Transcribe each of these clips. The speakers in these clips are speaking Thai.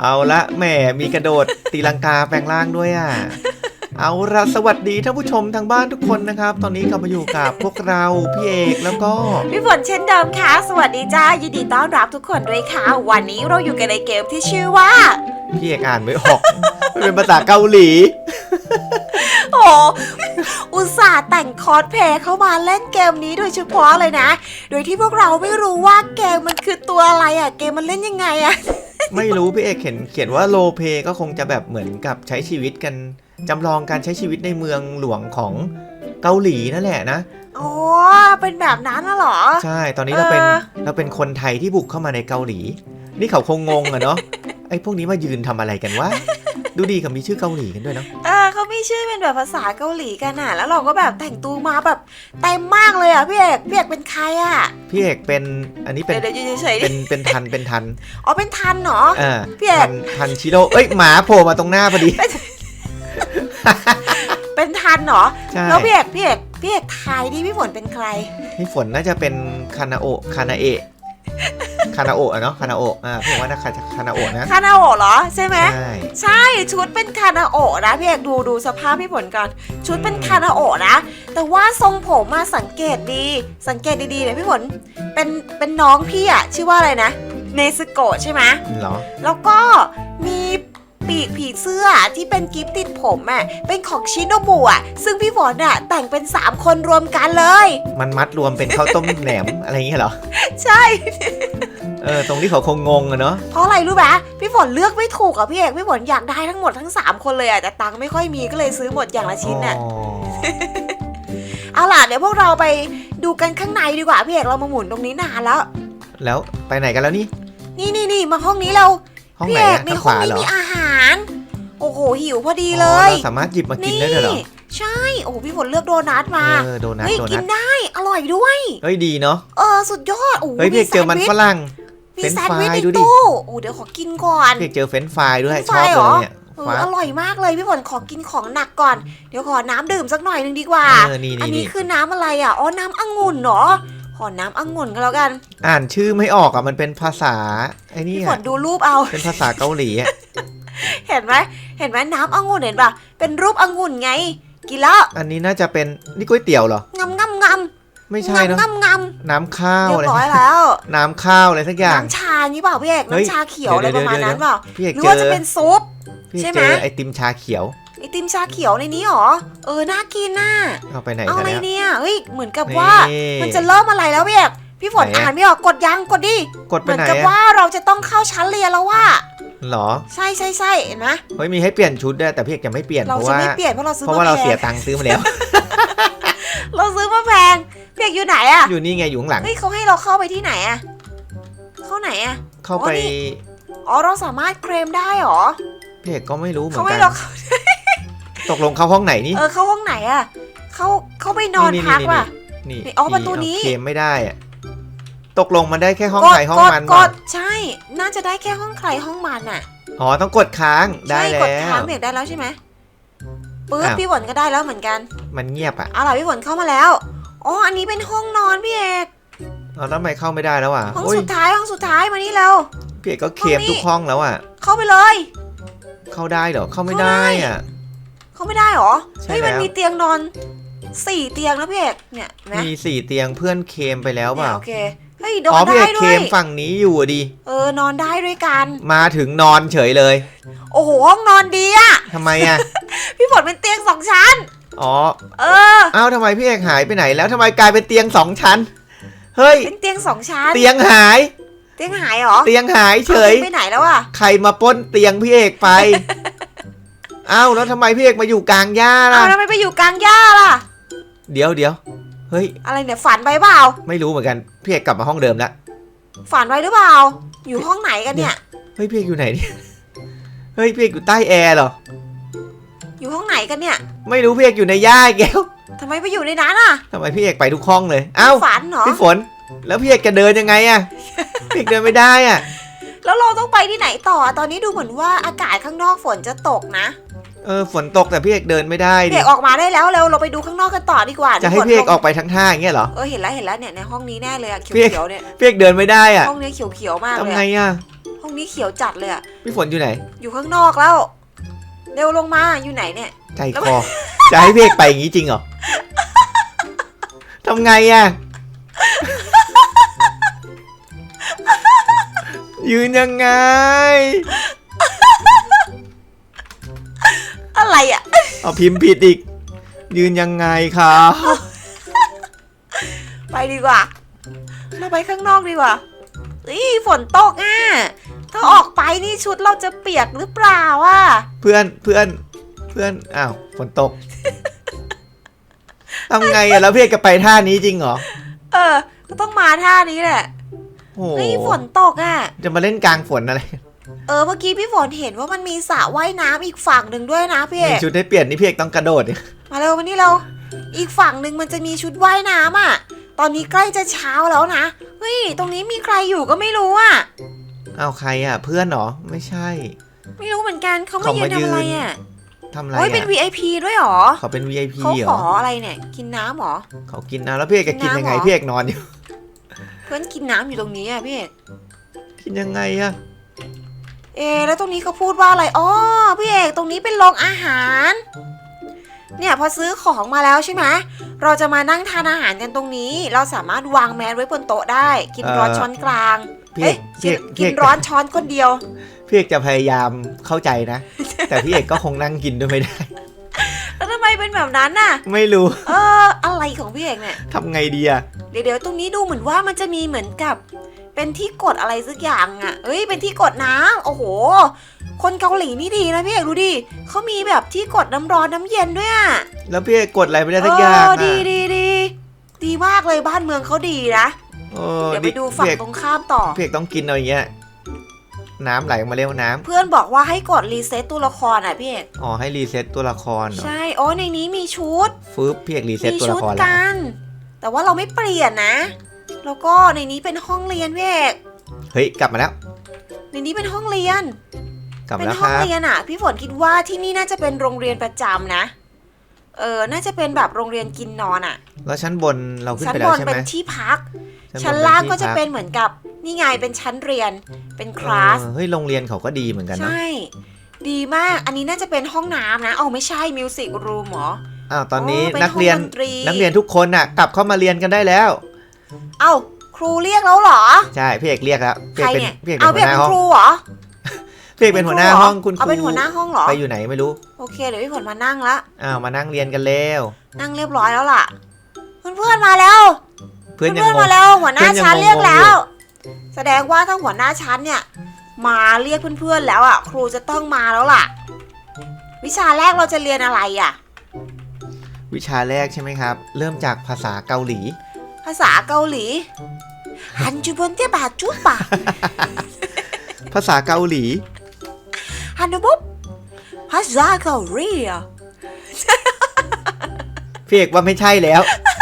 เอาละแหมมีกระโดดตีลังกาแปลงร่างด้วยอะ เอาละสวัสดีท่านผู้ชมทางบ้านทุกคนนะครับ ตอนนี้กลับมาอยู่กับพวกเราพี่เอกแล้วก็ พี่ฝนเช่นเดิมค่ะ สวัสดีจ้า ยินดีต้อนรับทุกคนด้วยค่ะ วันนี้เราอยู่กันในเกมที่ชื่อว่า พี่เอกอ่านไม่ออก มันเป็นภาษาเกาหลี โอ้อุตส่าห์แต่งคอสเพลย์เข้ามาเล่นเกมนี้โดยเฉพาะเลยนะ โดยที่พวกเราไม่รู้ว่าเกมมันคือตัวอะไรอะ เกมมันเล่นยังไงอะ ไม่รู้พี่เอกเห็นเขียนว่าโลเพก็คงจะแบบเหมือนกับใช้ชีวิตกันจำลองการใช้ชีวิตในเมืองหลวงของเกาหลีนั่นแหละนะอ๋อเป็นแบบนั้นน่ะเหรอ ใช่ ตอนนี้เราเป็นเออเราเป็นคนไทยที่บุกเข้ามาในเกาหลี นี่เขาคงงงอะเนาะไอ้พวกนี้มายืนทำอะไรกันวะ ดูดีกับมีชื่อเกาหลีกันด้วยเนาะเออเขามีชื่อเป็นแบบภาษาเกาหลีกันอะ แล้วเราก็แบบแต่งตัวมาแบบเต็มมากเลยอะพี่เอกพี่เอกเป็นใครอะพี่เอกเป็นอันนี้เป็นเดี๋ยวเดี๋ยวอยู่เฉยๆเป็ดินเป็นทันเป็นทันอ๋อเป็นทันเหรออ่าพี่เอกทันทันชิโร่เอ้ยหมาโผล่มาตรงหน้าพอดี เป็นทันเหรอใช่ แล้วพี่เอกพี่เอกพี่เอกทายดิพี่ฝนเป็นใคร พี่ฝนน่าจะเป็นคานาโอะคานาเอะ คานาโอะอะเนาะคานาโอะอ่าพี่เอกว่าน่าจะคานาโอะนะคานาโอะเหรอใช่ไหมใช่ใช่ชุดเป็นคานาโอะนะพี่เอกดูดูสภาพพี่ฝนก่อนชุดเป็นคานาโอะนะ แต่ว่าทรงผมมาสังเกตดี สังเกตดีๆเนี่ยพี่ฝนเป็นเป็นน้องพี่อะชื่อว่าอะไรนะเนสโกะใช่ไหมเหรอแล้วก็มีปีกผีเสื้อที่เป็นกิฟต์ติดผมอะเป็นของชิโนบุอะซึ่งพี่ฝนอะแต่งเป็น 3 คนรวมกันเลย มันมัดรวมเป็นข้าวต้มแหนม อะไรอย่างเงี้ยเหรอ ใช่ เออตรงที่เขาคงงงอะเนาะเพราะอะไรรู้ไหมพี่ฝนเลือกไม่ถูกอะพี่เอกพี่ฝนอยากได้ทั้งหมดทั้ง 3 คนเลยอะแต่ตังค์ไม่ค่อยมีก็เลยซื้อหมดอย่างละชิ้นอะอ๋อเอาล่ะเดี๋ยวพวกเราไปดูกันข้างในดีกว่าพี่เอกเรามาหมุนตรงนี้นานแล้ว แล้วไปไหนกันแล้วนี่ นี่นี่นี่มาห้องนี้เราห้องพี่ไหนเอกอะในทางขห้องวานี้เหรอมีอาหาร โอ้โหหิวพอดีเลอ๋อยเราสามารถหยิบมากินได้เลยเหรอใช่โอ้โหพี่ฝนเลือกโดนัทมาเออโดนัทเฮ้ยโดกินันทได้อร่อยด้วยเฮ้ยดีเนาะเออสุดยอดโอ้โหเฮ้ยพี่เอกเจอมันแซฝด์วิชรั่ง มีเฟรนช์แซนด์วิชฟรายในดูดิตู้โอ้เดี๋ยวขอกินก่อนพี่เอกเจอเฟรนช์ฟรายด้วยเฟรนช์ชฟอราบยเลเหรอยเนี่ยเออฟ้าอร่อยมากเลยพี่ฝนขอกินของหนักก่อน เดี๋ยวขอน้ำดื่มสักหน่อยหนึงดีกว่าเออนี่อันนี่นี้นี่คือน้ำอะไรอะ อ๋อ น้ำองุ่นเหรอขอน้ำองุ่นก็แล้วกัน อ่านชื่อไม่ออกอะ มันเป็นภาษาไอ้นี่พี่ฝอะนดูรูปเอา เป็นภาษาเกาหลีอะ เห็นไหมเห็นไหมน้ำองุ่นเห็นปะเป็นรูปองุ่นไง กินแล้ว อันนี้น่าจะเป็นนี่ก๋วยเตี๋ยวเหรองำงำงำ ไม่ใช่เนาะงำงำงน้ำข้าวำเรียอะไรบร้อยแล้วน้ำข้าวอะไรสักอย่าง น้ำชานี่เปล่าพี่เอกเฮ้ยน้ำชาเขียวอะไรเดี๋ปยวระมาณเดี๋ยวนั้นเปล่าพี่เอกหรือเจว่าอจะเป็นซุป พี่เอใช่กไหม เจอไอติมชาเขียวไอติมชาเขียวในนี้หรอเออน่ากินน่ะเอาไปไหนเอากัอะนไรแล้ว เนี่ยเฮ้ยเหมือนกับว่า นี่มันจะเริ่มอะไรแล้วพี่เอกพี่ฝนไหนอะ อ่านไม่ออกกดยังกดดิกดเหไปมือนไหนกับอะว่าเราจะต้องเข้าชั้นเรียนแล้วว่า หรอใช่ใช่ใช่เห็นไหมเฮ้ยมีให้เปลี่ยนชุดด้วยแต่พี่เอกยังไม่เปลี่ยนเราเพราะจะว่าไม่เปลี่ยนเพราะเราซื้อเพราะมาว่าเราแพเสียงตังค์ซื้อมาแล้ว เราซื้อมาแพงพี่ เอกอยู่ไหนอะอยู่นี่ไงอยู่ข้างหลัง เฮ้ยเขาให้เราเข้าไปที่ไหนอะเข้าไหนอะเข้าไปอ๋อนี่อ๋อเราสามารถเคลมได้เหรอพี่เอกก็ไม่รู้เหมือเขานให้กันเราเข้าตกลงเข้าห้องไหนนี่เออเข้าห้องไหนอะเข้าเข้าไปนอนนี่นี่พักนี่ว่ะนี่นี่อ๋อประตูนี้เคลมไม่ได้อะตกลงมันได้แค่ห้องกดใครห้องกดมันกก่อนดใช่ น่าจะได้แค่ห้องใครห้องมันอะอ๋อต้องกดค้างได้ใช่แล้กดค้างวเบรกได้แล้วใช่ไหมปื๊ดอ้าวพี่ฝนก็ได้แล้วเหมือนกัน มันเงียบอะเอาล่ะพี่ฝนเข้ามาแล้ว อ๋ออันนี้เป็นห้องนอนพี่เอกเราทำไมเข้าไม่ได้แล้วอะห้องโอ้ยสุดท้ายห้องสุดท้ายมานี่เร็ว พี่เอกก็เคลมห้องนี้ ทุกห้องแล้วอะ เข้าไปเลย เข้าได้เหรอเข้าไม่เข้าได้ได้อะ เข้าไม่ได้เหรอใช่เฮ้ยมันแล้ว มีเตียงนอนสี่เตียงนะพี่เอกเนี่ยเห็นไหมมีสี่เตียงเพื่อนเคลมไปแล้วเปเนี่ยล่าโอเคเฮ้ยนออ๋อนพี่เอได้กด้เคลวยมฝั่งนี้อยู่อะดิเออนอนได้ด้วยกัน มาถึงนอนเฉยเลยโอ้โหห้องนอนดีอะทำไมอะ พี่ฝนเป็นเตียงสองชั้น อ๋อ เออ อ้าวทำไมพี่เอกหายไปไหนแล้วทำไมกลายเป็นเตียงสองชั้น เฮ้ย เป็นเตียงสองชั้น เตียงหาย เตียงหายเหรอ เตียงหายเฉยอาตีงไปไหนแล้วอะใครมาปล้นเตียงพี่เอกไป อ้าวแล้วทำไมพี่เอกมาอยู่กลางหญ้าล่ะเอาทำไมไปอยู่กลางหญ้าล่ะ เดี๋ยวเดี๋ยว เฮ้ย อะไรเนี่ยฝันไปเปล่า ไม่รู้เหมือนกัน พี่เอกกลับมาห้องเดิมแล้ว ฝันไว้หรือเปล่า อยู่ห้องไหนกันเนี่ย เฮ้ยพี่เอกอยู่ไหนเนี่ย เฮ้ยพี่เอกอยู่ใต้แอร์เหรอ อยู่ห้องไหนกันเนี่ยไม่รู้พี่เอกอยู่ในหญ้าอีกแล้วทำไมไปอยู่ในนั้นอะทำไมพี่เอกไปทุกห้องเลยเอ้าฝันเหรอพี่ฝน แล้วพี่เอกจะเดินยังไงอะพี่เอกเดินไม่ได้อะแล้วเราต้องไปที่ไหนต่อตอนนี้ดูเหมือนว่าอากาศข้างนอกฝนจะตกนะเออฝนตกแต่พี่เอกเดินไม่ได้พี่ดิเอกออกมาได้แล้วเร็วเราไปดูข้างนอกกันต่อดีกว่าจะให้ดี๋ยวฝนพี่เอกตออกไปทั้งท่าอย่างเงี้ยเหรอเออเห็นแล้วเห็นแล้วเนี่ยในห้องนี้แน่เลยอะเขีพี่เอกยวๆเนี่ยพี่เอกเดินไม่ได้อะห้องนี้เขียวๆมากเลทำยไงอะอะห้องนี้เขียวจัดเลยอะพี่ฝนอยู่ไหน อยู่ข้างนอกแล้ว เร็วลงมาอยู่ไหนเนี่ย ใจคอ จะให้พี่เอกไปอย่างนี้จริงเหรอทำไงอะ ยืนยังไง อะไรอะเอาพิมพ์ผิดอีก ยืนยังไงครับ ไปดีกว่า เราไปข้างนอกดีกว่าอีฝนตกอะ ถ้าออกไปนี่ชุดเราจะเปียกหรือเปล่าอะ เพื่อนเพื่อนเพื่อนอ้าวฝนตกทำไงอะแล้วพี่เอกจะไปท่านี้จริงเหรอเออ ก็ต้องมาท่านี้แหละโอ้โหเฮ้ยฝนตกอะ จะมาเล่นกลางฝนอะไรเออเมื่อกี้พี่ฝนเห็นว่ามันมีสระว่ายน้ำอีกฝั่งหนึ่งด้วยนะพี่เอมีกชุดให้เปลี่ยนนี่พี่เอกต้องกระโดดเนี่ยมาเร็วมานี่เรา อีกฝั่งหนึ่งมันจะมีชุดว่ายน้ำอะ ตอนนี้ใกล้จะเช้าแล้วนะ เฮ้ย ตรงนี้มีใครอยู่ก็ไม่รู้อะ เอาใครอะ เพื่อนเหรอ ไม่ใช่ ไม่รู้เหมือนกันเขามาเขายืมานทำอะไรยืนอะทำอะไรโอ้ยเป็นอะ VIP ด้วยเหรอเขาเป็น VIP เขาเหรขอออะไรเนี่ยกินน้ำเหรอ เขากินน้ำแล้วพี่เอกจะกินยังไงน้ำเหรอ พี่เอกนอนอยู่ เพื่อนกินน้ำอยู่ตรงนี้อะพี่เอกกินยังไงอะเอะแล้วตรงนี้เขาพูดว่าอะไรอ๋อพี่เอกตรงนี้เป็นโรงอาหาร เนี่ยพอซื้อของมาแล้วใช่ไหมเราจะมานั่งทานอาหารกันตรงนี้ เราสามารถวางแมสไว้บนโต๊ะได้ กินร้อนช้อนกลาง พี่เอเฮ้ยกพี่เอกกิพี่นเอกร้อนช้อนคนเดียว พี่เอกจะพยายามเข้าใจนะ แต่พี่เอกก็คงนั่งกินด้วยไม่ได้ แล้วทำไมเป็นแบบนั้นน่ะ ไม่รู้เออ อะไรของพี่เอกเนี่ย ทำไงดีอะเดี๋ยวเดี๋ยวตรงนี้ดูเหมือนว่ามันจะมีเหมือนกับ เป็นที่กดอะไรสักอย่างอะ เอ้ย เป็นที่กดน้ำโอ้โห คนเกาหลีนี่ดีนะพี่เอกดูดิเขามีแบบที่กดน้ำร้อนน้ำเย็นด้วยอะแล้วพี่เอกกดอะไรไม่ได้สักอย่างเออะอดีดีดีดีมากเลยบ้านเมืองเขาดีนะ เออเดี๋ยวไปดูฝั่งพี่เอกตรงข้ามต่อพี่เอกต้องกินเอาอย่างเงี้ย น้ำไหลออกมาเร็วน้เพื่อนบอกว่าให้กดรีเซ็ตตัวละครอะพี่เอกำอ๋อให้รีเซ็ตตัวละครเหรอใช่โอ้ในนี้มีชุด ฟึบพี่เอกรีเซ็ตมีตัวชุละดครแล้วกันแต่ว่าเราไม่เปลี่ยนนะ แล้วก็ในนี้เป็นห้องเรียนพี่เอกเฮ้ยกลับมาแล้ว ในนี้เป็นห้องเรียน กลับเป็มานแล้วห้คองรับ เรียนอะ พี่ฝนคิดว่าที่นี่น่าจะเป็นโรงเรียนประจำนะ เออ น่าจะเป็นแบบโรงเรียนกินนอนอะ แล้วชั้นบนเราขึ้นชั้นไปบแล้วนใช่ไหเป็มนที่พักบ ชั้นล่างก็ที่จะพัเป็นเหมือนกับนี่ไงเป็นชั้นเรียนเป็นคลาสเออเฮ้ยโรงเรียนเขาก็ดีเหมือนกันนะใช่ ดีมากอันนี้น่าจะเป็นห้องน้ำนะเอาไม่ใช่มิวสิกรูมหรออ้าวตอนนี้อ๋อเป็นนักเรียนห้องดนตรีนักเรียนทุกคนน่ะ กลับเข้ามาเรียนกันได้แล้ว เอ้าครูเรียกแล้วเหรอ ใช่พี่เอกเรียกแล้วพี่ใคเอรกเป็นเนี่ยพี่เอกเอาเป็นเป็หัวนหน้าห้องครูเหรอพี่เอกเป็นหัวหน้าห้องคุณคเอารูเป็นหัวหน้าห้องเหรอไปอยู่ไหนไม่รู้โอเคเดี๋ยวพี่ฝนมานั่งละอ้าวมานั่งเรียนกันเร็วนั่งเรียบร้อยแล้วล่ะเพื่อนๆมาแล้ว เพื่อนยังเพื่อนงๆง มาแล้วหัวหน้าเพื่อนยังชั้นเรียกงงๆแล้อยู่วแสดงว่าถ้าหัวหน้าชั้นเนี่ย มาเรียกเพื่อนๆแล้วอะ ครูจะต้องมาแล้วล่ะ วิชาแรกเราจะเรียนอะไรอะ วิชาแรกใช่ไหมครับ เริ่มจากภาษาเกาหลี ภาษาเกาหลีฮันจูบนเตบาจูบะภาษาเกาหลี ฮันดูบุ๊บภาษาเกาหลีอะพี่เอกว่าไม่ใช่แล้วไม่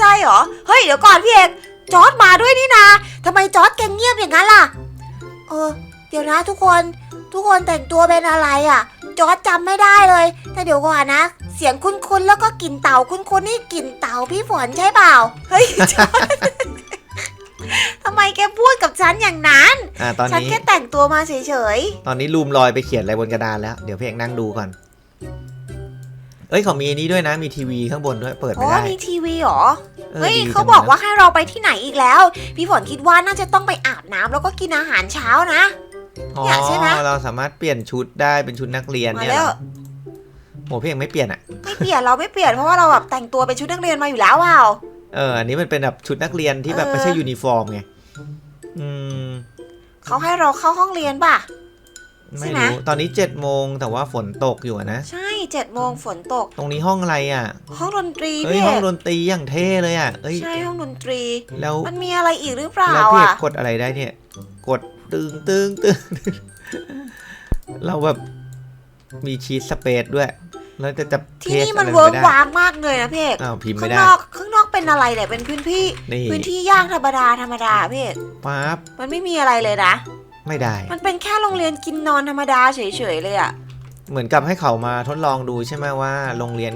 ใช่เหรอ เฮ้ยเดี๋ยวก่อนพี่เอก จอร์ดมาด้วยนี่นาทำไมจอร์ดแกเงียบอย่างนั้นล่ะ เออ เดี๋ยวนะทุกคน ทุกคนแต่งตัวเป็นอะไรอะ จอร์ดจำไม่ได้เลย แต่เดี๋ยวก่อนนะ เสียงคุ้นๆแล้วก็กลิ่นเต่าคุ้นๆนี่กลิ่นเต่าพี่ฝนใช่เปล่า เฮ้ยจอร์ดทำไมแกพูดกับฉันอย่างนั้น อ่าตอนฉันนี้ แค่แต่งตัวมาเฉยตอนนี้ลูมลอยไปเขียนอะไรบนกระดานแล้ว เดี๋ยวพี่เอกนั่งดูก่อน เอ้ยเขามีอันนี้ด้วยนะ มีทีวีข้างบนด้วย เปิดๆไม่โอ้ได้ มีทีวีเหรอออ เฮ้ยดีเขาจังบอกลยนะว่าให้เราไปที่ไหนอีกแล้ว พี่ฝนคิดว่าน่าจะต้องไปอาบน้ำแล้วก็กินอาหารเช้านะอ๋อเนี่ยใช่ไหมเราสามารถเปลี่ยนชุดได้เป็นชุดนักเรียนมาเนี่ยแล้เหรวอโหพี่เอกไม่เปลี่ยนอะไม่เปลี่ยนเราไม่เปลี่ยนเพราะว่าเราแบบแต่งตัวเป็นชุดนักเรียนมาอยู่แล้วเปล่าเอออันนี้มันเป็นแบบชุดนักเรียนที่แบบเออไม่ใช่ยูนิฟอร์มไงอืมเขาให้เราเข้าห้องเรียนป่ะใช่ไม่ไหมรู้ตอนนี้เจ็ดโมงแต่ว่าฝนตกอยู่อะนะ ใช่ เจ็ดโมงฝนตก ตรงนี้ห้องอะไรอะ ห้องดนตรีเฮ้ยพี่ห้องเอกดนตรีอย่างเท่เลยอะเอ้ย ใช่ห้องดนตรี แล้วมันมีอะไรอีกหรือเปล่าแล้วพี่เอกอะกดอะไรได้เนี่ย กดตึงตึงตึงเราแบบมีชีสสเปซด้วย แล้วจะจะที่นี่มันทสอะไรเวิร์กไได้วางมากเลยนะพี่เอกอ้าวพิมพ์ข้าไม่งได้ นอกข้างนอกเป็นอะไรเนี่ยเป็นพื้นที่นี่ พื้นที่ย่างธรรมดาธรรมดาพี่เอกปั๊บมันไม่มีอะไรเลยนะ ไม่ได้ มันเป็นแค่โรงเรียนกินนอนธรรมดาเฉยๆเลยอะ เหมือนกับให้เขามาทดลองดูใช่ไหมว่า โรงเรียน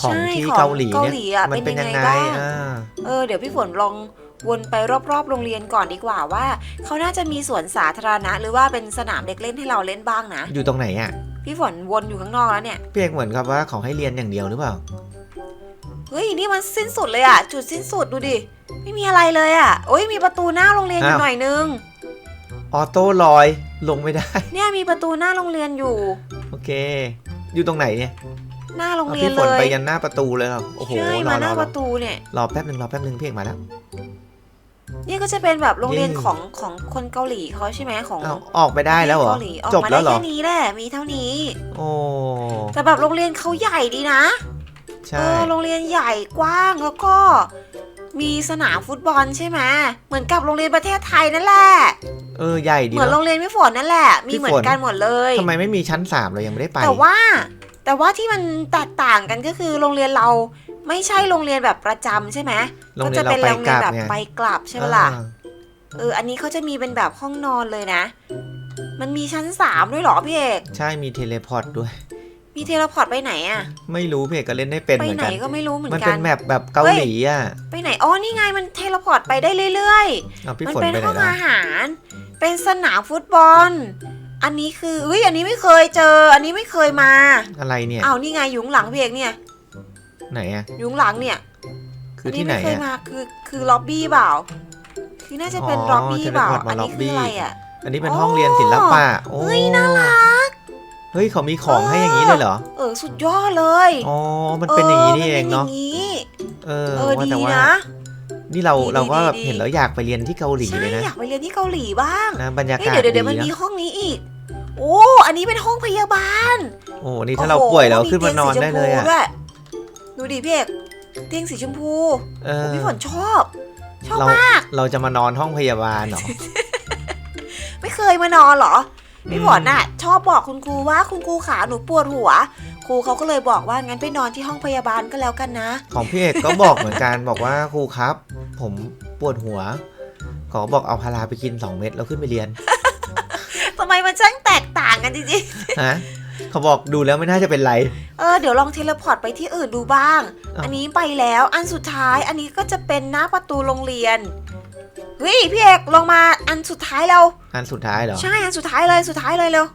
ของใช่ที่ของเกาหลีเกาเนี่ยหลีอะมันเป็นยังไงเป็นยังไงบ้างอ่าเออเดี๋ยวพี่ฝนลองวนไปรอบๆ โรงเรียนก่อนดีกว่าว่าเขาน่าจะมีสวนสาธารณะ หรือว่าเป็นสนามเด็กเล่นให้เราเล่นบ้างนะ อยู่ตรงไหนอะพี่ฝนวนอยู่ข้างนอกแล้วเนี่ยพี่เอกเหมือนกับว่าของให้เรียนอย่างเดียวหรือเปล่าเฮ้ยนี่มันสิ้นสุดเลยอะจุดสิ้นสุดดูดิไม่มีอะไรเลยอะโอ้ยมีประตูหน้าโรงเรียนอยู่อ้าวหน่อยนึงออโต้ลอยลงไม่ได้ เนี่ยมีประตูหน้าโรงเรียนอยู่ โอเค อยู่ตรงไหนเนี่ยหน้าโรงเอาเรียนพี่ฝเลนไปยยันหน้าประตูเลยเหรอโอ้โหใช่รอมารหอน้ารอประตูเนี่ย รอแป๊บหนึ่งรอแป๊บหนึ่งพี่เอกมาแล้ว นี่ก็จะเป็นแบบโรงเรียนเย้ ของของคนเกาหลีเขาใช่ไหมของเอาออกไปได้แล้วเหรอ เกาหลีออกจบมาแล้ได้วเหรอ แค่นี้แหละมีเท่านี้ โอ้แต่แบบโรงเรียนเขาใหญ่ดีนะใช่เออโรงเรียนใหญ่กว้างแล้วก็ มีสนามฟุตบอลใช่ไหมเหมือนกับโรงเรียนประเทศไทยนั่นแหละ เออใหญ่ดีเหมือนโรเนาะ งเรียนพี่ฝนนั่นแหละ มีพี่เหมือฝนนกันหมดเลย ทำไมไม่มีชั้นสามเรายังไม่ได้ไป แต่ว่า แต่ว่าที่มันแตกต่างกันก็คือโรงเรียนเราไม่ใช่โรงเรียนแบบประจำใช่ไหมโรงก็เรียจะนเราเป็นไปโรงกเรียลันบแบบไงไปกลับใช่ไหมล่ะอ่าเออ อันนี้เขาจะมีเป็นแบบห้องนอนเลยนะ มันมีชั้นสามด้วยเหรอพี่เอก ใช่มีเทเลพอร์ตด้วย มีเทเลพอร์ตไปไหนอะไม่รู้พี่เอกก็เล่นได้เป็นไปเหมือนไหนกัน ก็ไม่รู้เหมือนมันกัเป็น นแมปแบบเกาหลีอะไปไหนอ๋อนี่ไงมันเทเลพอร์ตไปได้เรื่อยเอาๆพี่มัฝนเป็นไปไหนห้องแล้วอาหาร เป็นสนามฟุตบอล อันนี้คือเฮ้ยอันนี้ไม่เคยเจอ อันนี้ไม่เคยมาอะไรเนี่ยอ้าวนี่ไงอยู่ข้างหลังพี่เอกเนี่ยไหนอะอยู่ข้างหลังเนี่ยคือที่ไหนไม่เคยอะ มาคือคือล็อบบี้เปล่า คือน่าจะเป็นอ๋อล็อบบี้เปล่า teleport มาอันนี้ lobby คืออะไรอะ อันนี้เป็นอ๋อห้องเรียนศิลปะโอ้เฮ้ยน่ารัก เฮ้ยเขามีของให้อย่างนี้เลยเหรอ เออสุดยอดเลยอ๋อมันเป็นอย่างนี้นี่เองมัเนาะป็ย่างนี้เออเออว่าดีแต่ว่านะนี่เราดีเราก็ดีแบบดีเห็นแล้วอยากไปเรียนที่เกาหลีใช่เลยนะอยากไปเรียนที่เกาหลีบ้างนะบรรยาเฮ้ยกาศเดี๋ยวเดี๋ยวเดี๋ยวดีมันมีนะห้องนี้อีก โอ้อันนี้เป็นห้องพยาบาล โอ้นี่ถ้าเราป่วยเราขึ้นมานอนได้เลยอะมีตีงสีชมพูด้วยดูดิพี่เอกเตียงสีชมพูเออพี่ฝนชอบ ชอบเรามาก เราจะมานอนห้องพยาบาลเหรอไม่เคยมานอนเหรอ พี่ฝนน่ะ ชอบบอกคุณครูว่าคุณครูขาหนูปวดหัว ครูเขาก็เลยบอกว่างั้นไปนอนที่ห้องพยาบาลก็แล้วกันนะ ของพี่เอกก็บอกเหมือนกันบอกว่าครูครับ ผมปวดหัว ขอบอกเอาพาราไปกิน 2 เม็ดแล้วขึ้นไปเรียนทำไมมันช่างแตกต่างกันจริงฮะเขาบอกดูแล้วไม่น่าจะเป็นไร ๆเออเดี๋ยวลองเทเลพอร์ตไปที่อื่นดูบ้างอ้าวอันนี้ไปแล้วอันสุดท้ายอันนี้ก็จะเป็นหน้าประตูโรงเรียน เฮ้ยพี่เอกลงมาอันสุดท้ายเราอันสุดท้ายเหรอ ใช่อันสุดท้ายเลยสุดท้ายเลยเร็ว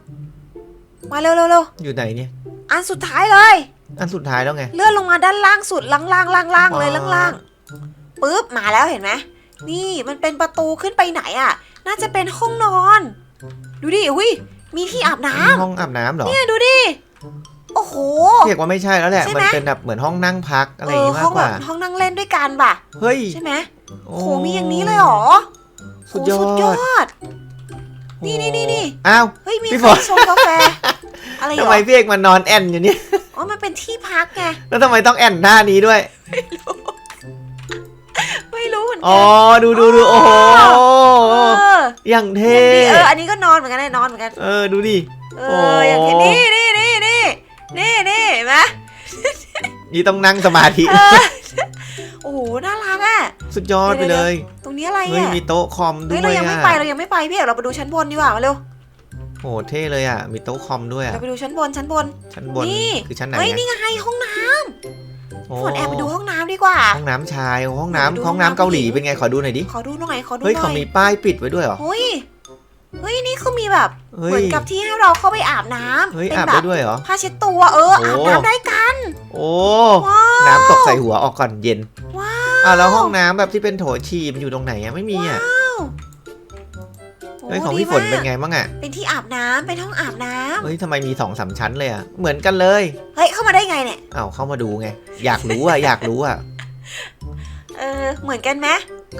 มาเร็วเร็วเร็วอยู่ไหนเนี่ย อันสุดท้ายเลย อันสุดท้ายแล้วไง เลื่อนลงมาด้านล่างสุดล่างล่างล่างล่างเลยว้าล่างล่างปึ๊บมาแล้วเห็นไหมนี่มันเป็นประตูขึ้นไปไหนอะ น่าจะเป็นห้องนอน ดูดิอุ้ยมีที่อาบน้ำห้องอาบน้ำเหรอเนี่ยดูดิ โอ้โหพี่เอกว่าไม่ใช่แล้วแหละ ใช่ไหม มันเป็นแบบเหมือนห้องนั่งพักอะไรเออย่างองี้ห้มาอกงกแบว่า บห้องนั่งเล่นด้วยกันป่ะ เฮ้ยใช่ไหมโอ้โอ้โหมีอย่างนี้เลยเหรอสุดยอโสุดยดอดนี่นี่นี่นี่ อ้าว เฮ้ยมีพี่ใคฝรนชงกาแฟ อะไรเหรทำอไมพี่เอกมานอนแอนอยู่เนี่ย อ๋อมันเป็นที่พักไงแล้วทำไมต้องแอนท่านี้ด้วย ไม่รู้เหมือนอ๋กัอ ดูดูดูโอ้โห เอออย่างเท่ดีเอออันนี้ก็นอนเหมือนกันเลยนอนเหมือนกัน เออ ดูดิ เอโอ้ ออย่างที่นี่นี่นี่ นี่นี่นี่เห็นไหมนี่ต้องนั่งสมาธิ เออโอ้โหน่ารักอะ สุดยอดไปเลย ตรงนี้อะไรเฮ้ยอะมีโต๊ะคอมด้เฮ้วยยเรายังไม่อะไปเรายังไม่ไปพี่เอกเราไปดูชั้นบนดีกว่ามาเร็วโอ้เท่เลยอะ มีโต๊ะคอมด้วยอะ เราไปดูชั้นบนชั้นบน ชั้นบนนี่ คือชั้นไหนเฮ้ยอะนี่ไงห้องน้โอ้ำฝนแอบไปดูห้องน้ำดีกว่า ห้องน้ำชายห้องไปดูน้ำห้ห้อองงน้ำน้ำเกาหลีผู้หญิง เป็นไงขอดูหน่อยดิ ขอดูหน่อยขอดูหเฮ้ยน่เขาอยมีป้ายปิดไว้ด้วยเหรอ เฮ้ย เฮ้ยนี่เขามีแบบ เฮ้เหมืยอนกับที่ให้เราเข้าไปอาบน้ำเฮ้ยเป็นอาบแบได้บด้วยเหรอผ้าเช็ดตัวเออโอ้ อาบน้ำได้กัน โอ้ ว้าว น้ำตกใส่หัวออกก่อนเย็นว้าอะแล้วห้องน้ำแบบที่เป็นโถฉี่มันอยู่ตรงไหนอะไม่มีอะโอ้เฮ้ยของดีพี่ฝนมากเป็นไงบ้างอะเป็นที่อาบน้ำเป็นห้องอาบน้ำเฮ้ยทำไมมีสองสามชั้นเลยอะเหมือนกันเลยเฮ้ยเข้ามาได้ไงเนี่ย อ้าวเข้ามาดูไง อยากรู้อะอยากรู้อะเออเหมือนกันไหม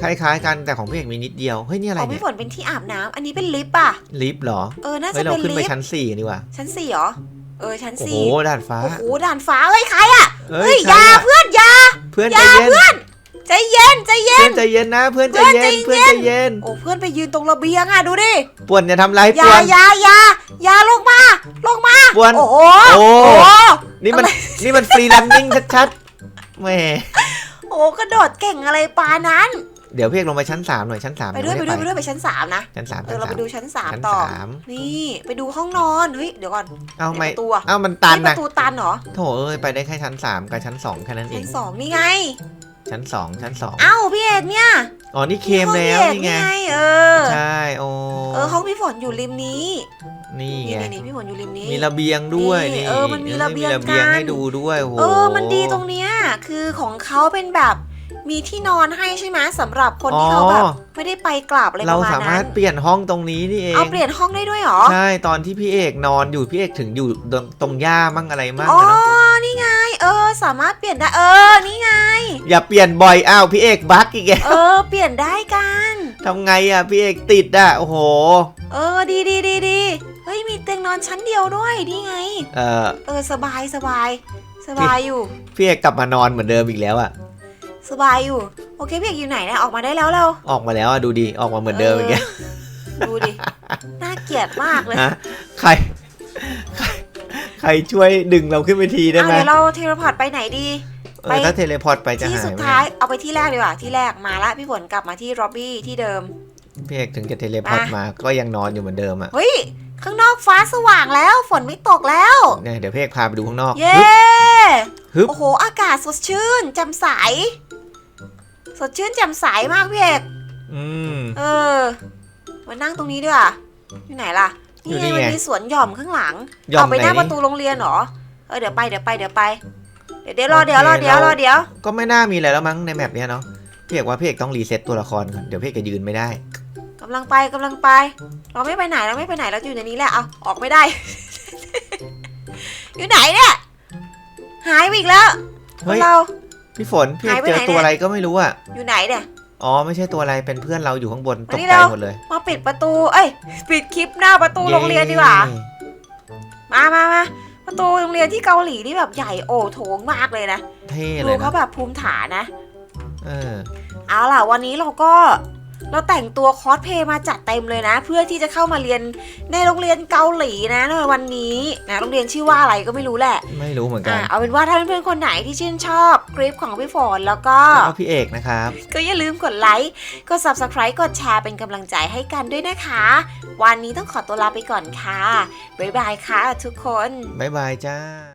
คล้ายๆกันแต่ของพี่เอกมีนิดเดียว เฮ้ยนี่อะไรของเนี่พี่ยฝนเป็นที่อาบน้ำอันนี้เป็นลิฟต์ป่ะ ลิฟต์เหรอ เออ น่าเฮ้จะยเราเป็นขึ้นไปลิฟต์ชั้นสี่กันดีกว่า ชั้นสี่เหรอ เออ ชั้นโอ้โหสี่ด่านฟ้าโอ้โหด่านฟ้าเฮ้ยใครอะเฮ้เฮ้ยยใครอยาอะเพื่อนอยา เพื่อนใจเย็น ใจเย็นใจเย็เพื่อนนใจเย็นนะ เพื่อนใจเย็น เพื่เพื่ออนนใจใจเย็เย็น โอ้เพื่อนไปยืนตรงระเบียงอะดูดิ ป่วนอย่าทำไรอป่ยาวน อยาอยาอยาลงมา ลงมา ป่วน โอ้โหโอ้โอ้โหนี่มัน นี่มันฟรีแลนนิ่งชัดๆแหมโอ้โหกระโดดเก่งอะไรปานั้น เดี๋ยวพี่เอกลงไปชั้นสามหน่อยชั้นสามไปด้วยไปงด้วยม่ไปด้วยไปชั้นสามนะชั้นสามเอชั้อนเราสาไปมดูชั้นสามชั้นต่อสามนี่ไปดูห้องนอนเฮ้ยเดี๋ยวก่อนเอาไม่ประตูอะเอามันตันเฮ้ยปนะระตูตันเหรอโถเอ้ยไปได้แค่ชั้นสามกับชั้นสองแค่นั้นเอชั้งนสองนี่ไง ชั้นสองชั้นสองเอ้าพี่เอกเนี่ยอ๋อนี่เคมห้องแล้วพี่นี่เอกไงเออใช่โอ้เออห้องพี่ฝนอยู่ริมนี้นี่นี่ไงนี่นี่พี่ฝนอยู่ริมนี้มีระเบียงด้วยนี่นี่เออมันมีระเบียงมีระเบียงกันให้ดูด้วยโอ้โหเออมันดีตรงเนี้ยคือของเขาเป็นแบบ มีที่นอนให้ใช่ไหมสำหรับคนที่เขาแบบอ๋อไม่ได้ไปกลับอะไรปเราระมาณสามารนั้ถนเปลี่ยนห้องตรงนี้นี่เองเอาเปลี่ยนห้องได้ด้วยเหรอ ใช่ตอนที่พี่เอกนอนอยู่พี่เอกถึงอยู่ตรงตรงหญ้ามั่งอะไรมั่งอ๋ออะเนาะนี่ไง เออ สามารถเปลี่ยนได้เออนี่ไง อย่าเปลี่ยนบ่อยอ้าวพี่เอกบั๊กอีกแกเออเปลี่ยนได้กันทำไงอะพี่เอกติดอะโอ้โห เออดีดีดีดีเฮ้ยมีเตียงนอนชั้นเดียวด้วยนี่ไง เออเออสบายสบายสบายอยู่พี่เอกกลับมานอนเหมือนเดิมอีกแล้วอะ สบายอยู่ โอเคพี่เอกอยู่ไหนนะออกมาได้แล้วเราออกมาแล้วอะดูดิออกมาเหมือนเดิมอีกแล้วดูดิ น่าเกลียดมากเลยฮะใครใคร ใครช่วยดึงเราขึ้นไปทีได้เอาไหมเดี๋ยวเราเทเลพอร์ตไปไหนดี เออถ้าเทเลพอร์ตไปจะที่หาสุยดไหมท้ายเอาไปที่แรกดีกว่าที่แรกมาละพี่ฝนกลับมาที่ร็อบบี้ที่เดิม พี่เอกถึงจะเทเลพอร์ตมามา ก็ยังนอนอยู่เหมือนเดิมอะเฮ้ย ข้างนอกฟ้าสว่างแล้วฝนไม่ตกแล้ว เนี่ยเดี๋ยวพี่เอกพาไปดูข้างนอก เย้ ฮึบฮึบโอ้โห อากาศสดชื่นแจ่มใส สดชื่นแจ่มใสมากพี่เอกอืม เออ มานั่งตรงนี้ด้วยอะอยู่ไหนล่ะอยู่นี่นี่ไงมันไงมีสวนหย่อมข้างหลังหย่อมเอาไปหน้าไหน ประตูโรงเรียนเหรอ เออเดี๋ยวไปเดี๋ยวไปเดี๋ยวไป เดี๋ยวเดี๋ยวรอเดี๋ยวรอโอเคเดี๋ยวรอเราเดี๋ยว ก็ไม่น่ามีอะไรแล้วมั้งในแมปเนี้ยเนาะพี่เอกว่าพี่เอกต้องรีเซ็ตตัวละครก่อนเดี๋ยวพี่เอกจะยืนไม่ได้ กำลังไปกำลังไป เราไม่ไปไหนเราไม่ไปไหนเราอยู่ในนี้แหละเอาออกไม่ได้ อยู่ไหนเนี่ยหายไปอีกแล้วเฮ้ยเรา พี่ฝนพี่เอหายกไปเจอไหนตัวเนี่ยอะไรก็ไม่รู้อะอยู่ไหนเนี่ย อ๋อไม่ใช่ตัวอะไรเป็นเพื่อนเราอยู่ข้างบนตมากนี่ใจเร็วหมดเลยมาปิดประตู เอ้ย ปิดคลิปหน้าประตูโรงเรียนดีกว่าเย้มามามาประตูโรงเรียนที่เกาหลีนี่แบบใหญ่โอโถงมากเลยนะ เท่ดูเลยเขานะแบบภูมิฐานนะ เออ เอาล่ะวันนี้เราก็ เราแต่งตัวคอสเพลย์มาจัดเต็มเลยนะ เพื่อที่จะเข้ามาเรียนในโรงเรียนเกาหลีนะในวันนี้นะโรงเรียนชื่อว่าอะไรก็ไม่รู้แหละ ไม่รู้เหมือนกัอ่านเอาเป็นว่าถ้าเพื่อนๆคนไหนที่ชื่นชอบคลิปของพี่ฝนแล้วก็แล้วก็พี่เอกนะครับ ก็อย่าลืมกดไลค์กด subscribe กดแชร์เป็นกำลังใจให้กันด้วยนะคะ วันนี้ต้องขอตัวลาไปก่อนค่ะบ๊ายบายค่ะทุกคนบ๊ายบายจ้า